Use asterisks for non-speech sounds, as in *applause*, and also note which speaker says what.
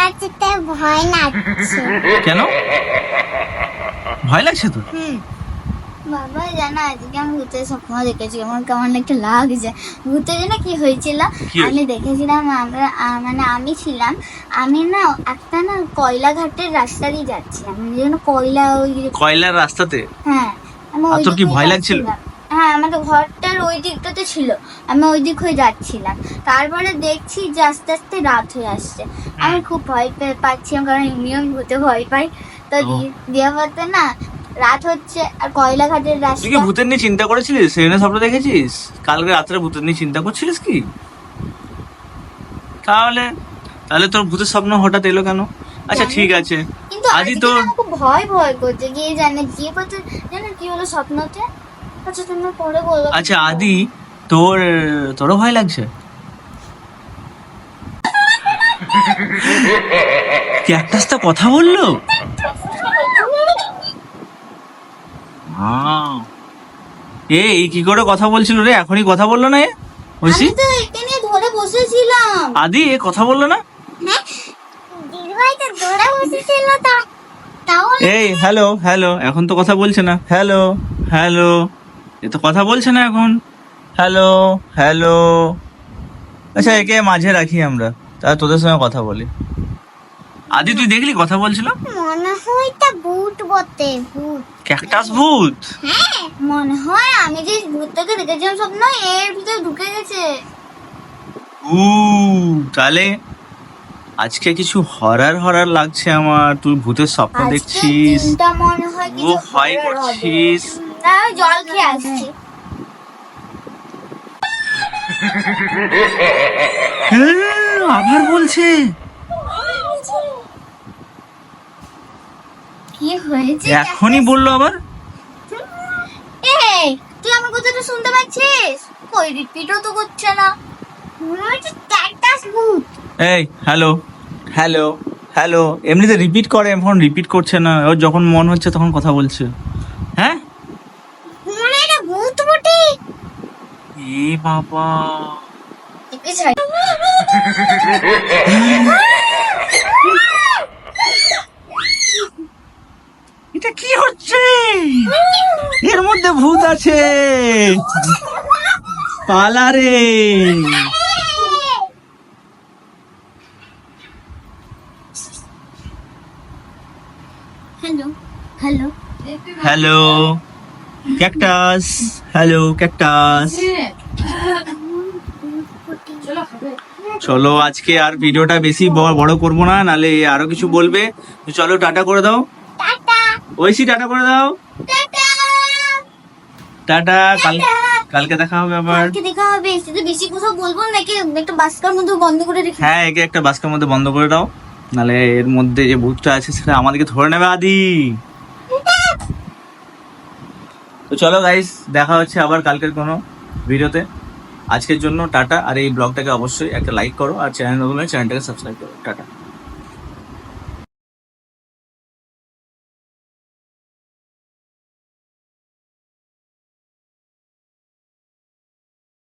Speaker 1: নাচতে ভয় লাগছে।
Speaker 2: কেন? ভয় লাগছে তো
Speaker 1: হুম। বাবা জানো আজকে আমি ভূতের স্বপ্ন দেখেছি। আমার কেমন একটা লাগছে। ভূতের জন্য কি হয়েছিল? আমি দেখেছিলাম আমরা মানে আমি ছিলাম আমি না একটা না কয়লা ঘাটের রাস্তা দিয়ে যাচ্ছিলাম। যেন কয়লা ওই
Speaker 2: কয়লার রাস্তাতে?
Speaker 1: হ্যাঁ আমি
Speaker 2: আর
Speaker 1: ওই
Speaker 2: তোর কি ভয় লাগছিল?
Speaker 1: হ্যাঁ আমাদের ঘরটার ওই দিকটাতে ছিল। আমি ওই দিক হয়ে যাচ্ছিলাম। তারপরে দেখছি যে আস্তে আস্তে রাত হয়ে আসছে। আমি খুব ভয় পেয়ে পাচ্ছিলাম কারণ এমনিও আমি ভূতে ভয় পাই। তো বলতে না রাত হচ্ছে আর কয়লা ঘাটের
Speaker 2: তুই কি
Speaker 1: রাস্তা?
Speaker 2: ভূতের নিয়ে চিন্তা করেছিলিস? সেদিনে স্বপ্ন দেখেছিস? কালকে রাত্রে ভূতের নিয়ে চিন্তা করছিলিস কি? তাহলে তাহলে তোর ভূতের স্বপ্ন হঠাৎ এলো কেন? আচ্ছা ঠিক আছে।
Speaker 1: কিন্তু
Speaker 2: আজই তোর
Speaker 1: খুব ভয় ভয় করছে। গিয়ে জানে গিয়ে বলতে জানো কি হলো স্বপ্নতে? আচ্ছা তুমি পরে বলব
Speaker 2: আচ্ছা আদি তোর তোরও ভয় লাগছে? ক্যাকটাস তো কথা বলল? আহ। এই কি করে কথা বলছিল রে? এখনই কথা বলল না এ? ঐশী
Speaker 1: তো এখানে ধরে বসেছিলাম।
Speaker 2: আদি এ কথা বলল না?
Speaker 1: হ্যাঁ দিদিভাই তো ধরে বসেছিল তা তাও
Speaker 2: এই হ্যালো হ্যালো এখন তো কথা বলছে না। Hello hello. এ তো কথা বলছে না এখন। হ্যালো হ্যালো আচ্ছা একে মাঝে রাখি আমরা। তা তোদের সঙ্গে কথা বলি। আদি তুই দেখলি কথা বলছিল
Speaker 1: মনে হয় এটা ভূত বটে ভূত।
Speaker 2: ক্যাকটাস ভূত?
Speaker 1: হ্যাঁ মনে হয় আমি যে ভূতটাকে দেখেছিলাম স্বপ্ন এর ভিতরে ঢুকে গেছে।
Speaker 2: উ তাহলে আজকে কিছু হরার হরার লাগছে আমার। তুই ভূতের স্বপ্ন দেখছিস।
Speaker 1: মনে হয়
Speaker 2: ও
Speaker 1: হবে।
Speaker 2: করছিস।
Speaker 1: না আমি জল খেয়ে আসছি।
Speaker 2: হ্যাঁ, আবার বলছে।
Speaker 1: কি হয়েছে?
Speaker 2: এখনই বলল আবার।
Speaker 1: এই তুই আমার কথাটা শুনতে পাচ্ছিস? কই রিপিটও তো করছে না। মনে হচ্ছে ক্যাকটাস ভূত
Speaker 2: এই হ্যালো হ্যালো হ্যালো এমনিতে রিপিট করে এখন রিপিট করছে না। ওর যখন মন হচ্ছে তখন কথা বলছে হ্যাঁ
Speaker 1: মনে হয় এটা ভূত বটে
Speaker 2: এ *laughs* বাবা এটা কি হচ্ছে? এর মধ্যে ভূত আছে। পালারে
Speaker 1: hello hello
Speaker 2: hello cactus hello cactus চলো আজকে আর ভিডিওটা বেশি বড় করব না নালে আরও কিছু বলবে। চলো টাটা করে দাও। ঐশী টাটা করে দাও। টাটা। কাল কালকে দেখা হবে আবার।
Speaker 1: কালকে দেখা হবে। এসে বেশি কথা বলব নাকি একটা বাস্কার মধ্যে বন্ধ করে রেখে
Speaker 2: হ্যাঁ একে একটা বাস্কের মধ্যে বন্ধ করে দাও। নালে এর মধ্যে যে ভূতটা আছে সেটা আমাদেরকে ধরে নেবে আদি। তো চলো গাইস দেখা হচ্ছে আবার কালকের কোনো ভিডিওতে। আজকের জন্য টাটা, আর এই ব্লগটাকে অবশ্যই একটা লাইক করো, আর চ্যানেল নতুন চ্যানেলটাকে সাবস্ক্রাইব করো। টাটা।